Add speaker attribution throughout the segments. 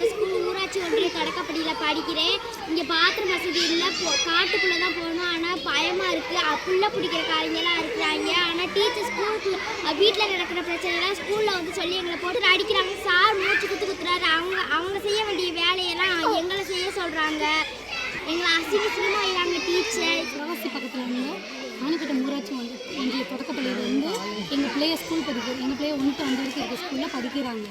Speaker 1: இப்போ ஸ்கூல் ஊராட்சி ஒன்றிய தொடக்கப்படியில் படிக்கிறேன். இங்கே பாத்ரூம் வசதி இல்லை. போ காட்டுக்குள்ளே தான் போகணும் ஆனால் பயமாக இருக்குது புள்ள பிடிக்கிற காரியங்களாம் இருக்கிறாங்க ஆனால் டீச்சர் ஸ்கூலுக்கு வீட்டில் நடக்கிற பிரச்சனைலாம் ஸ்கூலில் வந்து சொல்லி எங்களை போட்டு அடிக்கிறாங்க சார் மூச்சு குத்து குத்துறாரு. அவங்க அவங்க செய்ய வேண்டிய வேலையெல்லாம் எங்களை செய்ய சொல்கிறாங்க எங்களை அசிங்க சினிமா இல்லாமல் டீச்சர்
Speaker 2: சிவகாசி பக்கத்தில் இருந்து ஆனைக்கட்டம் ஊராட்சி ஒன்று ஒன்றிய தொடக்கப்பள்ளியில் இருந்து எங்கள் பிள்ளைய ஸ்கூல் படிக்கிறது எங்கள் பிள்ளைய ஒன்று வந்து வரைக்கும் இருக்க ஸ்கூலில் படிக்கிறாங்க.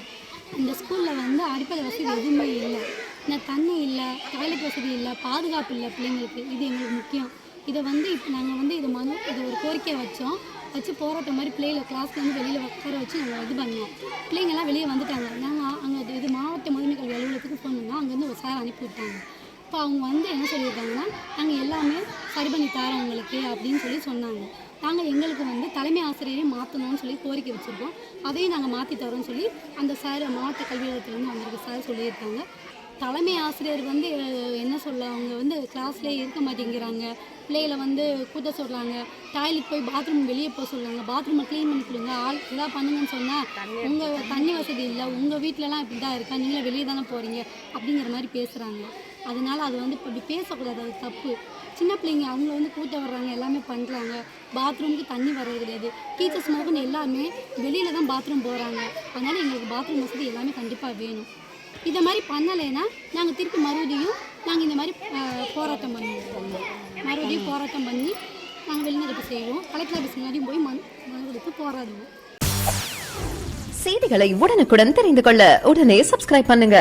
Speaker 2: இந்த ஸ்கூலில் வந்து அடிப்படை வசதி எதுவுமே இல்லை. இந்த தண்ணி இல்லை டாய்லெட் வசதி இல்லை பாதுகாப்பு இல்லை பிள்ளைங்களுக்கு. இது எங்களுக்கு முக்கியம். இதை வந்து இப்போ நாங்கள் வந்து இது மனு இது ஒரு கோரிக்கை வச்சோம். வச்சு போராட்டம் மாதிரி பிள்ளைகளை கிளாஸ்லேருந்து வெளியில் உட்கார வச்சு நாங்கள் இது பண்ணோம். பிள்ளைங்கள்லாம் வெளியே வந்துட்டாங்க. நாங்கள் அங்கே இது மாவட்ட முதன்மை கல்வி அலுவலகத்துக்கு போனோம்னா அங்கேருந்து ஒரு சார் அனுப்பி விட்டாங்க இப்போ அவங்க வந்து என்ன சொல்லியிருக்காங்கன்னா நாங்கள் எல்லாமே சரி பண்ணி தரோம் உங்களுக்கு அப்படின்னு சொல்லி சொன்னாங்க. நாங்கள் எங்களுக்கு வந்து தலைமை ஆசிரியரை மாற்றணும்னு சொல்லி கோரிக்கை வச்சுருக்கோம். அதையும் நாங்கள் மாற்றி தரோம்னு சொல்லி அந்த சார் மாவட்ட கல்வியாளத்துலேருந்து வந்திருக்க சார் சொல்லியிருக்காங்க. தலைமை ஆசிரியர் வந்து என்ன சொல்ல அவங்க வந்து கிளாஸ்லேயே இருக்க மாட்டேங்கிறாங்க. பிள்ளைகளை வந்து கூட்ட சொல்கிறாங்க டாய்லெட் போய் பாத்ரூம் வெளியே போக சொல்கிறாங்க பாத்ரூமை க்ளீன் பண்ணி கொடுங்க. ஆள் எதாவது பண்ணுங்கன்னு சொன்னால் உங்கள் தண்ணி வசதி இல்லை. உங்கள் வீட்டிலலாம் இப்படி தான் இருக்கா. நீங்களே வெளியே தானே போகிறீங்க அப்படிங்கிற மாதிரி பேசுகிறாங்க அதனால அது வந்து இப்படி பேசக்கூடாது அது தப்பு. சின்ன பிள்ளைங்க அவங்கள வந்து கூட்ட வர்றாங்க எல்லாமே பண்ணுறாங்க பாத்ரூமுக்கு தண்ணி வர்றது கிடையாது. டீச்சர்ஸ் முதற்கொண்டு எல்லாமே வெளியில் தான் பாத்ரூம் போகிறாங்க அதனால் எங்களுக்கு பாத்ரூம் வசதி எல்லாமே கண்டிப்பாக வேணும். இதை மாதிரி பண்ணலைன்னா நாங்கள் திருப்பி மறுபடியும் நாங்கள் இந்த மாதிரி போராட்டம் பண்ணுவோம் மறுபடியும் போராட்டம் பண்ணி நாங்கள் வெளிநடப்பு செய்வோம் கலெக்டர் ஆஃபீஸ் முன்னாடியும் போய் மனு மனு கொடுத்து போராடுவோம்.
Speaker 3: செய்திகளை உடனுக்குடன் தெரிந்து கொள்ள உடனே சப்ஸ்கிரைப் பண்ணுங்க.